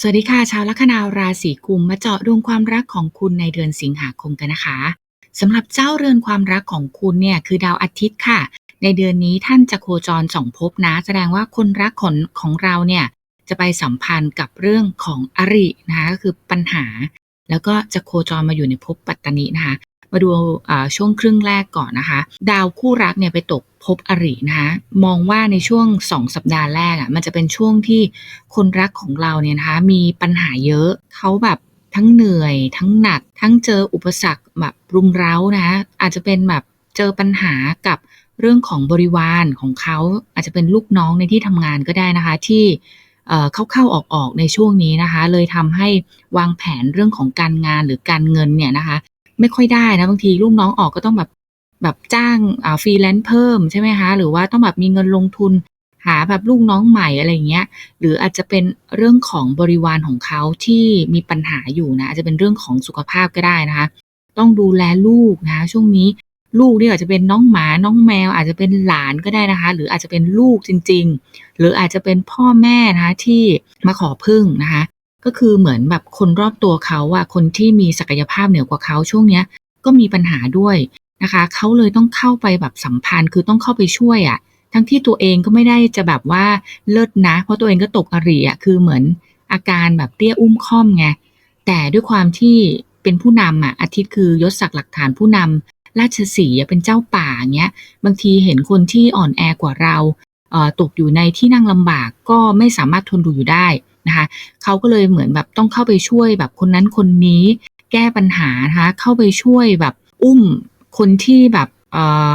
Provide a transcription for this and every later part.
สวัสดีค่ะ ชาวลัคนาราศีกุมมาเจาะดวงความรักของคุณในเดือนสิงหาคมกันนะคะสำหรับเจ้าเรือนความรักของคุณเนี่ยคือดาวอาทิตย์ค่ะ ในเดือนนี้ท่านจะโคจรส่องภพนะ แสดงว่าคนรักของของเราเนี่ยจะไปสัมพันธ์กับเรื่องของอรินะคะก็คือปัญหา แล้วก็จะโคจรมาอยู่ในภพปัตตานีนะคะมาดูช่วงครึ่งแรกก่อนนะคะ ดาวคู่รักเนี่ยไปตก ภพอรินะคะมองว่าในช่วงสองสัปดาห์แรกอะ่ะมันจะเป็นช่วงที่คนรักของเราเนี่ยนะคะมีปัญหาเยอะเขาแบบทั้งเหนื่อย ทั้งหนัก ทั้งเจออุปสรรคแบบรุมเร้านะอาจจะเป็นแบบเจอปัญหากับเรื่องของบริวารของเขาอาจจะเป็นลูกน้องในที่ทำงานก็ได้นะคะที่เข้าๆออกๆในช่วงนี้นะคะ เลยทำให้วางแผนเรื่องของการงานหรือการเงินเนี่ยนะคะ ไม่ค่อยได้นะบางทีลูกน้องออกก็ต้องแบบ แบบจ้างฟรีแลนซ์เพิ่มใช่ไหมคะ หรือว่าต้องแบบมีเงินลงทุนหาแบบลูกน้องใหม่อะไรเงี้ย หรืออาจจะเป็นเรื่องของบริวารของเขาที่มีปัญหาอยู่นะอาจจะเป็นเรื่องของสุขภาพก็ได้นะคะ ต้องดูแลลูกนะช่วงนี้ลูกนี่อาจจะเป็นน้องหมาน้องแมว อาจจะเป็นหลานก็ได้นะคะ หรืออาจจะเป็นลูกจริง ๆ หรืออาจจะเป็นพ่อแม่นะคะที่มาขอพึ่งนะคะ ก็คือเหมือนแบบคนรอบตัวเขาอะคนที่มีศักยภาพเหนือกว่าเขาช่วงเนี้ยก็มีปัญหาด้วย นะคะเขาเลยต้องเข้าไปแบบสัมพันธ์คือต้องเข้าไปช่วยอะทั้งที่ตัวเองก็ไม่ได้จะแบบว่าเลิศนะ เพราะตัวเองก็ตกอริอะคือเหมือนอาการแบบเตี้ยอุ้มค่อมไงแต่ด้วยความที่เป็นผู้นำอะอาทิตย์คือยศศักดิ์หลักฐานผู้นำราชสีเป็นเจ้าป่าเงี้ย บางทีเห็นคนที่อ่อนแอกว่าเราตกอยู่ในที่นั่งลำบากก็ไม่สามารถทนดูอยู่ได้นะคะเขาก็เลยเหมือนแบบต้องเข้าไปช่วยแบบคนนั้นคนนี้ แก้ปัญหานะคะเข้าไปช่วยแบบอุ้ม คนที่แบบ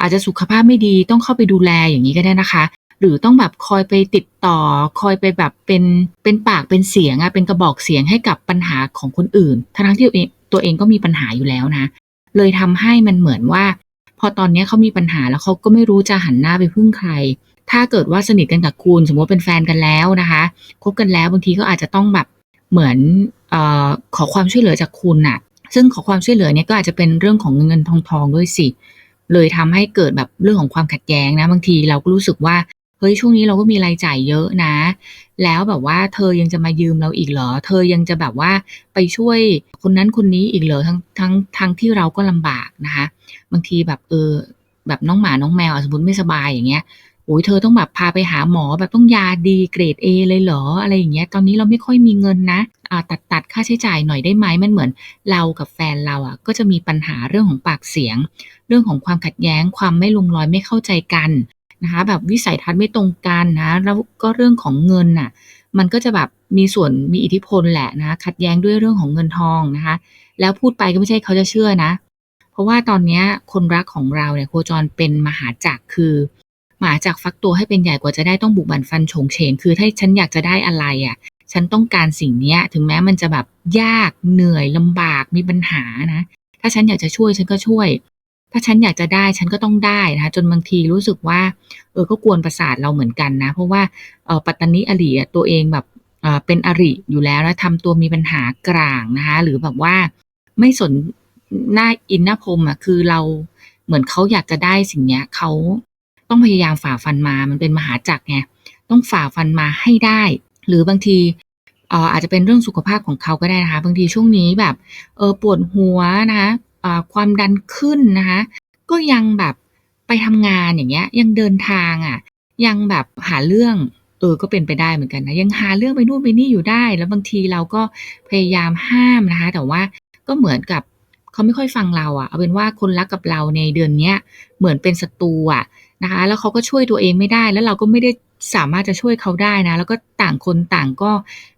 อาจจะสุขภาพไม่ดีต้องเข้าไปดูแลอย่างนี้ก็ได้นะคะ หรือต้องแบบคอยไปติดต่อ คอยไปแบบเป็นเป็นปากเป็นเสียงอะเป็นกระบอกเสียงให้กับปัญหาของคนอื่น ทั้งที่ตัวเองตัวเองก็มีปัญหาอยู่แล้วนะ เลยทำให้มันเหมือนว่า พอตอนนี้เขามีปัญหาแล้วเขาก็ไม่รู้จะหันหน้าไปพึ่งใคร ถ้าเกิดว่าสนิทกันกับคุณ สมมติว่าเป็นแฟนกันแล้วนะคะคบกันแล้วบางทีก็อาจจะต้องแบบเหมือนออขอความช่วยเหลือจากคุณน่ะ ซึ่งขอความช่วยเหลือเนี่ยก็อาจจะเป็นเรื่องของเงินเงินทองทองด้วยสิ เลยทำให้เกิดแบบเรื่องของความขัดแย้งนะ บางทีเราก็รู้สึกว่าเฮ้ยช่วงนี้เราก็มีรายจ่ายเยอะนะ แล้วแบบว่าเธอยังจะมายืมเราอีกเหรอ เธอยังจะแบบว่าไปช่วยคนนั้นคนนี้อีกเหรอทั้งทั้งทั้งที่เราก็ลำบากนะคะ บางทีแบบเออแบบน้องหมาน้องแมวสมมติไม่สบายอย่างเงี้ย โอ้ยเธอต้องแบบพาไปหาหมอแบบต้องยาดีเกรด A เลยเหรออะไรอย่างเงี้ยตอนนี้เราไม่ค่อยมีเงินนะตัดตัดค่าใช้จ่ายหน่อยได้ไหมมันเหมือนเรากับแฟนเราอะก็จะมีปัญหาเรื่องของปากเสียง เรื่องของความขัดแย้งความไม่ลงรอยไม่เข้าใจกันนะคะแบบวิสัยทัศน์ไม่ตรงกันนะแล้วก็เรื่องของเงินน่ะมันก็จะแบบมีส่วนมีอิทธิพลแหละนะขัดแย้งด้วยเรื่องของเงินทองนะคะ แล้วพูดไปก็ไม่ใช่เขาจะเชื่อนะ เพราะว่าตอนนี้คนรักของเราเนี่ยโคจรเป็นมหาจักรคือ มาจากฟักตัวให้เป็นใหญ่กว่าจะได้ต้องบุกบั่นฟันโฉงเฉงคือถ้าฉันอยากจะได้อะไรอะ ฉันต้องการสิ่งนี้ถึงแม้มันจะแบบยากเหนื่อยลำบากมีปัญหานะ ถ้าฉันอยากจะช่วยฉันก็ช่วย ถ้าฉันอยากจะได้ฉันก็ต้องได้นะคะจนบางทีรู้สึกว่า เออก็กวนประสาทเราเหมือนกันนะ เพราะว่าเออปัตตานีอริตัวเองแบบเออเป็นอริอยู่แล้วแล้วทำตัวมีปัญหากลางนะคะหรือแบบว่าไม่สนหน้าอินหน้าพรมอะคือเราเหมือนเขาอยากจะได้สิ่งเนี้ยเขา ต้องพยายามฝ่าฟันมา มันเป็นมหาจักรไง ต้องฝ่าฟันมาให้ได้ หรือบางทีอาจจะเป็นเรื่องสุขภาพของเขาก็ได้นะคะ บางทีช่วงนี้แบบเออปวดหัวนะคะความดันขึ้นนะคะ ก็ยังแบบไปทำงานอย่างเงี้ย ยังเดินทางอะ ยังแบบหาเรื่องเออก็เป็นไปได้เหมือนกันนะ ยังหาเรื่องไปนู่นไปนี่อยู่ได้ แล้วบางทีเราก็พยายามห้ามนะคะ แต่ว่าก็เหมือนกับ เขาไม่ค่อยฟังเราอะ เอาเป็นว่าคนรักกับเราในเดือนเนี้ยเหมือนเป็นศัตรูอะนะคะ แล้วเขาก็ช่วยตัวเองไม่ได้ แล้วเราก็ไม่ได้สามารถจะช่วยเขาได้นะ แล้วก็ต่างคนต่างก็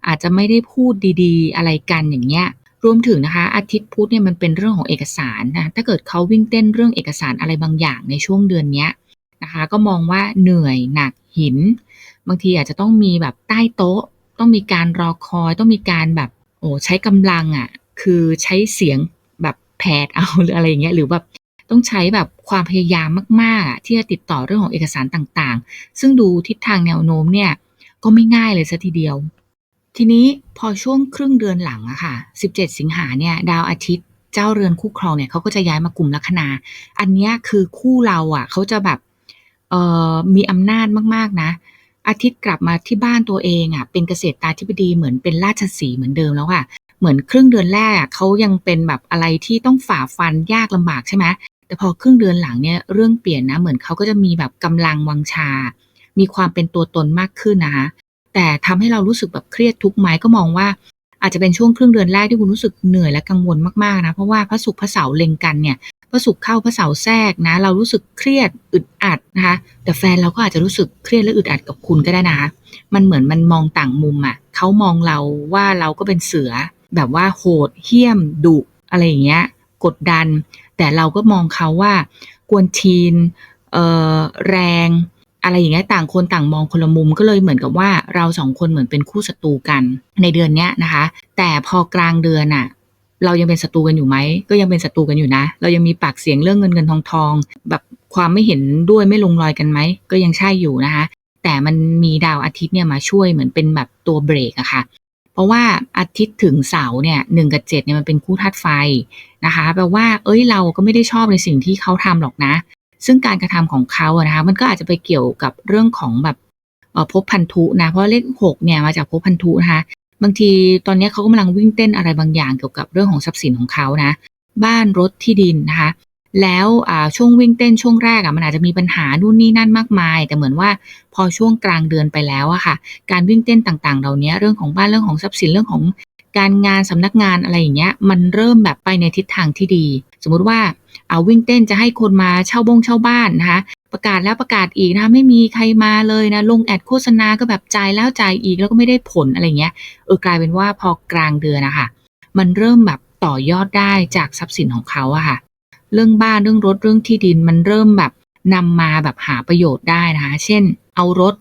อาจจะไม่ได้พูดดีๆ อะไรกันอย่างเงี้ยรวมถึงนะคะ อาทิตย์พุธเนี่ยมันเป็นเรื่องของเอกสารนะถ้าเกิดเขาวิ่งเต้นเรื่องเอกสารอะไรบางอย่างในช่วงเดือนนี้นะคะ ก็มองว่าเหนื่อยหนักหิน บางทีอาจจะต้องมีแบบใต้โต๊ะ ต้องมีการรอคอย ต้องมีการแบบโอ้ใช้กำลังอะ่ะคือใช้เสียง แบบแผดเอาหรืออะไรอย่างเงี้ยหรือแบบต้องใช้แบบความพยายามมากๆ ที่จะติดต่อเรื่องของเอกสารต่างๆ ซึ่งดูทิศทางแนวโน้มเนี่ยก็ไม่ง่ายเลยซะทีเดียว ทีนี้พอช่วงครึ่งเดือนหลังอะค่ะ 17 สิงหาเนี่ยดาวอาทิตย์เจ้าเรือนคู่ครองเนี่ยเขาก็จะย้ายมากลุ่มลัคนา อันนี้คือคู่เราอะเขาจะแบบเออมีอำนาจมากๆนะ อาทิตย์กลับมาที่บ้านตัวเองอะเป็นเกษตรตาธิบดีเหมือนเป็นราชสีเหมือนเดิมแล้วค่ะ เหมือนครึ่งเดือนแรกเขายังเป็นแบบอะไรที่ต้องฝ่าฟันยากลำบากใช่ไหมแต่พอครึ่งเดือนหลังเนี่ยเรื่องเปลี่ยนนะเหมือนเขาก็จะมีแบบกำลังวังชา มีความเป็นตัวตนมากขึ้นนะคะแต่ทำให้เรารู้สึกแบบเครียดทุกข์ไหมก็มองว่า อาจจะเป็นช่วงครึ่งเดือนแรกที่คุณรู้สึกเหนื่อยและกังวลมากๆนะเพราะว่าพระศุกร์พระเสาร์เล็งกันเนี่ยพระศุกร์เข้าพระเสาร์แทรกนะ เรารู้สึกเครียดอึดอัดนะคะ แต่แฟนเราก็อาจจะรู้สึกเครียดและอึดอัดกับคุณก็ได้นะคะมันเหมือนมันมองต่างมุมอะ่ะเขามองเราว่าเราก็เป็นเสือ แบบว่าโหดเหี้ยมดุอะไรอย่างเงี้ยกดดัน แต่เราก็มองเขาว่ากวนทีนเอ่อแรง อะไรอย่างเงี้ยต่างคนต่างมองคนละมุมก็เลยเหมือนกับว่าเราสองคนเหมือนเป็นคู่ศัตรูกันในเดือนเนี้ยนะคะ แต่พอกลางเดือนอะเรายังเป็นศัตรูกันอยู่ไหมก็ยังเป็นศัตรูกันอยู่นะ เรายังมีปากเสียงเรื่องเงินเงินทองทองแบบความไม่เห็นด้วยไม่ลงรอยกันไหมก็ยังใช่อยู่นะคะ แต่มันมีดาวอาทิตย์เนี่ยมาช่วยเหมือนเป็นแบบตัวเบรกอะค่ะ ราะว่าอาทิตย์ถึงเสาร์เนี่ยหนึ่งกับเจ็ดเนี่ยมันเป็นคู่ธาตุไฟนะคะแปลว่า เอ้ยเราก็ไม่ได้ชอบในสิ่งที่เขาทำหรอกนะ ซึ่งการกระทำของเขาอะนะคะมันก็อาจจะไปเกี่ยวกับเรื่องของแบบภพพันธุนะเพราะเลขหกเนี่ยมาจากภพพันธุนะคะบางทีตอนนี้เขากำลังวิ่งเต้นอะไรบางอย่างเกี่ยวกับเรื่องของทรัพย์สินของเขานะ บ้านรถที่ดินนะคะ แล้วช่วงวิ่งเต้นช่วงแรกอะมันอาจจะมีปัญหานู่นนี่นั่นมากมาย แต่เหมือนว่าพอช่วงกลางเดือนไปแล้วอะค่ะ การวิ่งเต้นต่างๆ เหล่านี้เรื่องของบ้านเรื่องของทรัพย์สินเรื่องของการงานสำนักงานอะไรอย่างเงี้ยมันเริ่มแบบไปในทิศทางที่ดี สมมุติว่าเอาวิ่งเต้นจะให้คนมาเช่าบงเช่าบ้านนะคะประกาศแล้วประกาศอีกนะไม่มีใครมาเลยนะลงแอดโฆษณาก็แบบจ่ายแล้วจ่ายอีกแล้วก็ไม่ได้ผลอะไรเงี้ยเออกลายเป็นว่าพอกลางเดือนนะคะมันเริ่มแบบต่อยอดได้จากทรัพย์สินของเขาอะค่ะ เรื่องบ้านเรื่องรถเรื่องที่ดินมันเริ่มแบบนำมาแบบหาประโยชน์ได้นะคะเช่นเอารถ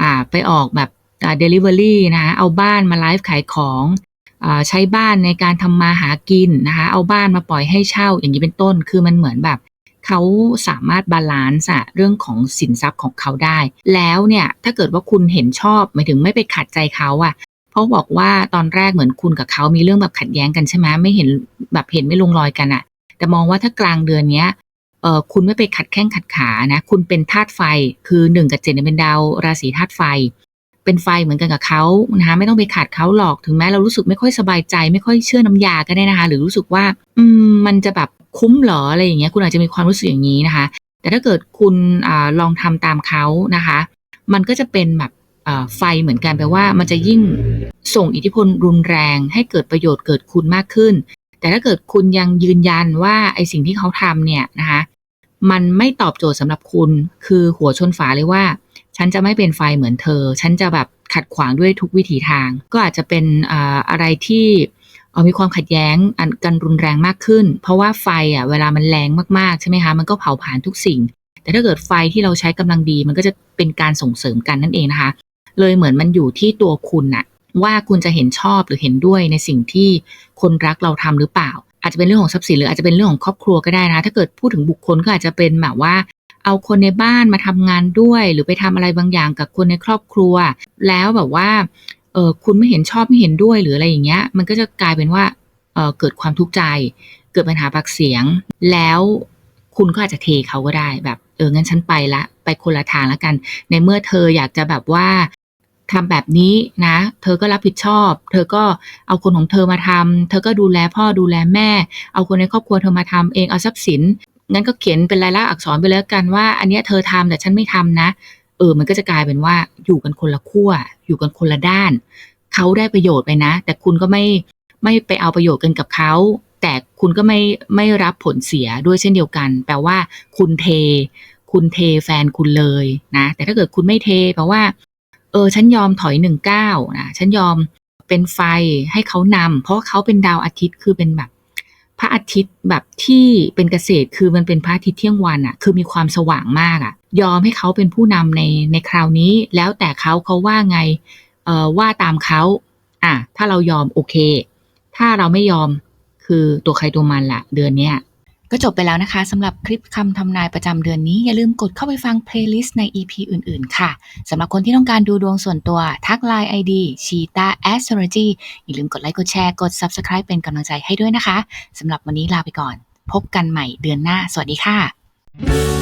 อ่าไปออกแบบเดลิเวอรี่นะคะเอาบ้านมาไลฟ์ขายของอใช้บ้านในการทำมาหากินนะคะเอาบ้านมาปล่อยให้เช่าอย่างนี้เป็นต้น คือมันเหมือนแบบเขาสามารถบาลานซ์เรื่องของสินทรัพย์ของเขาได้ แล้วเนี่ยถ้าเกิดว่าคุณเห็นชอบหมายถึงไม่ไปขัดใจเขาอะเพราะบอกว่าตอนแรกเหมือนคุณกับเขามีเรื่องแบบขัดแย้งกันใช่ไหมไม่เห็นแบบเห็นไม่ลงรอยกันอะ แต่มองว่าถ้ากลางเดือนเนี้ยเออคุณไม่ไปขัดแข้งขัดขานะ คุณเป็นธาตุไฟคือหนึ่งกับเจ็ดเป็นดาวราศีธาตุไฟ เป็นไฟเหมือนกันกับเขานะคะไม่ต้องไปขัดเขาหรอกถึงแม้เรารู้สึกไม่ค่อยสบายใจ ไม่ค่อยเชื่อน้ำยาก็ได้นะคะ หรือรู้สึกว่า อืมมันจะแบบคุ้มหรออะไรอย่างเงี้ยคุณอาจจะมีความรู้สึกอย่างนี้นะคะ แต่ถ้าเกิดคุณอลองทำตามเขานะคะ มันก็จะเป็นแบบไฟเหมือนกันแปลว่ามันจะยิ่งส่งอิทธิพลรุนแรงให้เกิดประโยชน์เกิดคุณมากขึ้น แต่ถ้าเกิดคุณยังยืนยันว่าไอสิ่งที่เขาทำเนี่ยนะคะ มันไม่ตอบโจทย์สำหรับคุณ คือหัวชนฝาเลยว่า ฉันจะไม่เป็นไฟเหมือนเธอ ฉันจะแบบขัดขวางด้วยทุกวิถีทาง ก็อาจจะเป็นอะไรที่มีความขัดแย้งกันรุนแรงมากขึ้น เพราะว่าไฟอะเวลามันแรงมากๆใช่ไหมคะมันก็เผาผลาญทุกสิ่ง แต่ถ้าเกิดไฟที่เราใช้กำลังดี มันก็จะเป็นการส่งเสริมกันนั่นเองนะคะ เลยเหมือนมันอยู่ที่ตัวคุณน่ะ ว่าคุณจะเห็นชอบหรือเห็นด้วยในสิ่งที่คนรักเราทำหรือเปล่า อาจจะเป็นเรื่องของทรัพย์สินหรืออาจจะเป็นเรื่องของครอบครัวก็ได้นะ ถ้าเกิดพูดถึงบุคคลก็อาจจะเป็นแบบว่าเอาคนในบ้านมาทำงานด้วย หรือไปทำอะไรบางอย่างกับคนในครอบครัว แล้วแบบว่าเออคุณไม่เห็นชอบไม่เห็นด้วยหรืออะไรอย่างเงี้ย มันก็จะกลายเป็นว่าเเกิดความทุกข์ใจ เกิดปัญหาปากเสียง แล้วคุณก็อาจจะเทเขาก็ได้แบบเอองั้นฉันไปละ ไปคนละทางแล้วกัน ในเมื่อเธออยากจะแบบว่า ทำแบบนี้นะ เธอก็รับผิดชอบ เธอก็เอาคนของเธอมาทำเธอก็ดูแลพ่อดูแลแม่ เอาคนในครอบครัวเธอมาทำเองเอาทรัพย์สินงั้นก็เขียนเป็นลายลักษณ์อักษรไปแล้วกันว่า อันนี้เธอทำแต่ฉันไม่ทำนะ เออ มันก็จะกลายเป็นว่าอยู่กันคนละขั้ว อยู่กันคนละด้าน เขาได้ประโยชน์ไปนะ แต่คุณก็ไม่ไม่ไปเอาประโยชน์กันกับเขาแต่คุณก็ไม่ไม่รับผลเสียด้วยเช่นเดียวกัน แปลว่าคุณเท คุณเทแฟนคุณเลยนะ แต่ถ้าเกิดคุณไม่เทแปลว่า เออ ฉันยอมถอยหนึ่งเก้านะฉันยอมเป็นไฟให้เขานำเพราะเขาเป็นดาวอาทิตย์คือเป็นแบบ พระอาทิตย์แบบที่เป็นเกษตรคือมันเป็นพระอาทิตย์เที่ยงวันอะ่ะ คือมีความสว่างมากอะ่ะ ยอมให้เขาเป็นผู้นำในในคราวนี้ แล้วแต่เขาเขาว่าไงเออว่าตามเขาอะถ้าเรายอมโอเค ถ้าเราไม่ยอมคือตัวใครตัวมันละเดือนเนี้ย ก็จบไปแล้วนะคะสำหรับคลิปคำทำนายประจำเดือนนี้ อย่าลืมกดเข้าไปฟังเพลย์ลิสต์ใน EP อื่น ๆ ค่ะสำหรับคนที่ต้องการดูดวงส่วนตัวทักไลน์ ID c h e e t a Astrology อย่าลืมกดไลค์กดแชร์กด Subscribe เป็นกำลังใจให้ด้วยนะคะสำหรับวันนี้ลาไปก่อน พบกันใหม่เดือนหน้า สวัสดีค่ะ